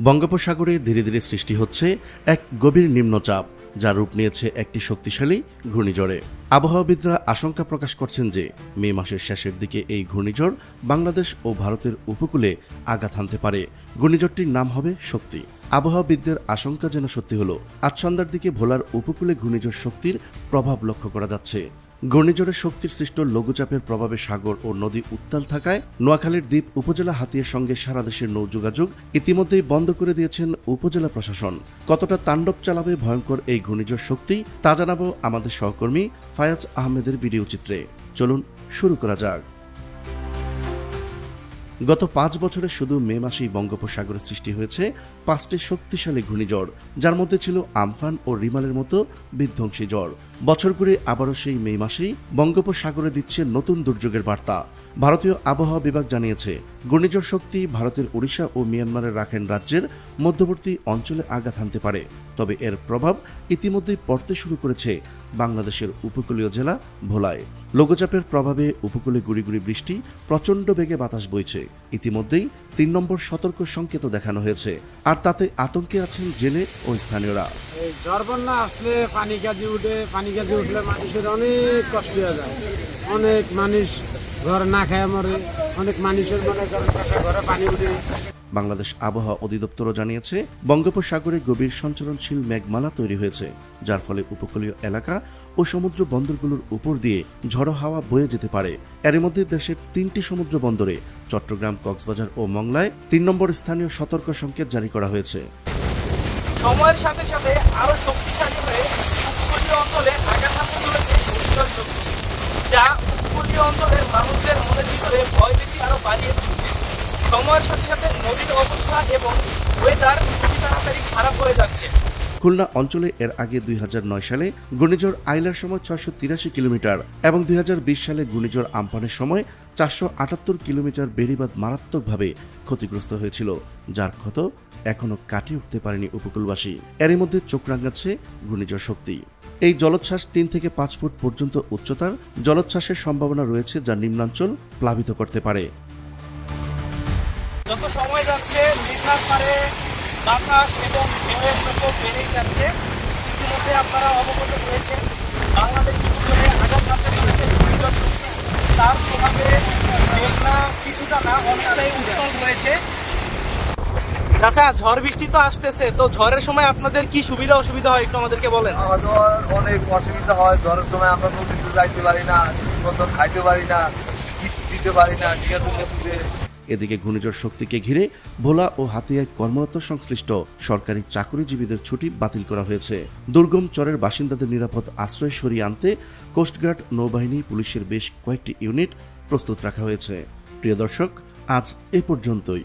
বঙ্গোপসাগরে ধীরে ধীরে সৃষ্টি হচ্ছে এক গভীর নিম্নচাপ, যার রূপ নিয়েছে একটি শক্তিশালী ঘূর্ণিঝড়ে। আবহাওয়াবিদরা আশঙ্কা প্রকাশ করছেন যে মে মাসের শেষের দিকে এই ঘূর্ণিঝড় বাংলাদেশ ও ভারতের উপকূলে আঘাত হানতে পারে। ঘূর্ণিঝড়টির নাম হবে শক্তি। আবহাওয়াবিদদের আশঙ্কা যেন সত্যি হলো, আজ সন্ধ্যার দিকে ভোলার উপকূলে ঘূর্ণিঝড় শক্তির প্রভাব লক্ষ্য করা যাচ্ছে। ঘূর্ণিঝড়ের শক্তির সৃষ্ট লঘুচাপের প্রভাবে সাগর ও নদী উত্তাল থাকায় নোয়াখালীর দ্বীপ উপজেলা হাতিয়ার সঙ্গে সারা দেশের নৌ যোগাযোগ ইতিমধ্যেই বন্ধ করে দিয়েছেন উপজেলা প্রশাসন। কতটা তাণ্ডব চালাবে ভয়ঙ্কর এই ঘূর্ণিঝড় শক্তি, তা জানাব আমাদের সহকর্মী ফায়াজ আহমেদের ভিডিও চিত্রে। চলুন, শুরু করা যাক। গত পাঁচ বছরে শুধু মে মাসেই বঙ্গোপসাগরে সৃষ্টি হয়েছে পাঁচটি শক্তিশালী ঘূর্ণিঝড়, যার মধ্যে ছিল আমফান ও রিমালের মতো বিধ্বংসী জ্বর বছর ঘুরে আবারও সেই মে মাসেই বঙ্গোপসাগরে দিচ্ছে নতুন দুর্যোগের বার্তা। ভারতীয় আবহাওয়া বিভাগ জানিয়েছে ঘূর্ণিঝড় শক্তি ভারতের ওড়িশা ও মিয়ানমারের রাখাইন রাজ্যের মধ্যবর্তী অঞ্চলে আঘাত হানতে পারে। তবে এর প্রভাব ইতিমধ্যেই পড়তে শুরু করেছে বাংলাদেশের উপকূলীয় জেলা ভোলায়। লঘুচাপের প্রভাবে উপকূলে গুড়ি গুড়ি বৃষ্টি, প্রচণ্ড বেগে বাতাস বইছে। ইতিমধ্যেই তিন নম্বর সতর্ক সংকেত দেখানো হয়েছে। আর তাতে আতঙ্কে আছেন জেলে ও স্থানীয়রা। ঝড় বন্যা আসলে পানি কাজি উঠে, পানি কাজি উঠলে মানুষের অনেক কষ্ট হয়ে যায়। অনেক মানুষ ঘর না খায় মরে অনেক মানুষের মনে করেন ঘরে পানি উঠে বাংলাদেশ আবহাওয়া অধিদপ্তরও জানিয়েছে বঙ্গোপসাগরে গভীর সঞ্চালনশীল মেঘমালা তৈরি হয়েছে যার ফলে উপকূলীয় এলাকা ও সমুদ্র বন্দরগুলোর উপর দিয়ে ঝড়ো হাওয়া বয়ে যেতে পারে। এর মধ্যে দেশের তিনটি সমুদ্র বন্দরে চট্টগ্রাম কক্সবাজার ও মংলায় তিন নম্বর স্থানীয় সতর্ক সংকেত জারি করা হয়েছে। সময়ের সাথে সাথে আরও শক্তিশালী হয়ে উপকূলীয় অঞ্চলে আঘাত হানতে চলেছে যা উপকূলীয় অঞ্চলের মানুষদের মনের ভিতরে বাড়িয়ে তুলছে। সময়ের সাথে সাথে নদীর অবস্থা এবং ওয়েদার খুবই তাড়াতাড়ি খারাপ হয়ে যাচ্ছে। খুলনা অঞ্চলে এর আগে দুই সালে ঘূর্ণিঝড় আইলার সময় ছয়শো তিরাশি কিলোমিটার এবং দুই হাজার বিশ সালে ঘূর্ণিঝড় আমপানের সময় চারশো আটাত্তর কিলোমিটার বেড়িবাদ মারাত্মকভাবে ক্ষতিগ্রস্ত হয়েছিল, যার ক্ষত এখনও কাটিয়ে উঠতে পারেনি উপকূলবাসী। এরই মধ্যে চোখ রাঙাচ্ছে ঘূর্ণিঝড় শক্তি। এই জলোচ্ছ্বাস তিন থেকে পাঁচ ফুট পর্যন্ত উচ্চতার জলোচ্ছ্বাসের সম্ভাবনা রয়েছে যা নিম্নাঞ্চল প্লাবিত করতে পারে। যত সময় যাচ্ছে মেঘনার পারে বাতাস এবং ঢেউয়ের বেড়েই যাচ্ছে। ইতিমধ্যে আপনারা অবগত রয়েছেন, বাংলাদেশ উপকূলে আঘাত তার প্রভাবে মেঘনা কিছুটা না, অনেকটাই উত্তল রয়েছে। চাচা ঝড় বৃষ্টি তো আসতেছে তো ঝড়ের সময় আপনাদের কি সুবিধা অসুবিধা হয় একটু আমাদেরকে বলেন? আমাদের অনেক অসুবিধা হয় জ্বরের সময় আমরা নদীতে যাইতে পারি না মতো খাইতে পারি না দিতে পারি না ঠিক আছে এদিকে ঘূর্ণিঝড় শক্তিকে ঘিরে ভোলা ও হাতিয়ায় কর্মরত সংশ্লিষ্ট সরকারি চাকরিজীবীদের ছুটি বাতিল করা হয়েছে। দুর্গম চরের বাসিন্দাদের নিরাপদ আশ্রয় সরিয়ে আনতে কোস্টগার্ড নৌবাহিনী পুলিশের বেশ কয়েকটি ইউনিট প্রস্তুত রাখা হয়েছে। প্রিয় দর্শক আজ এ পর্যন্তই।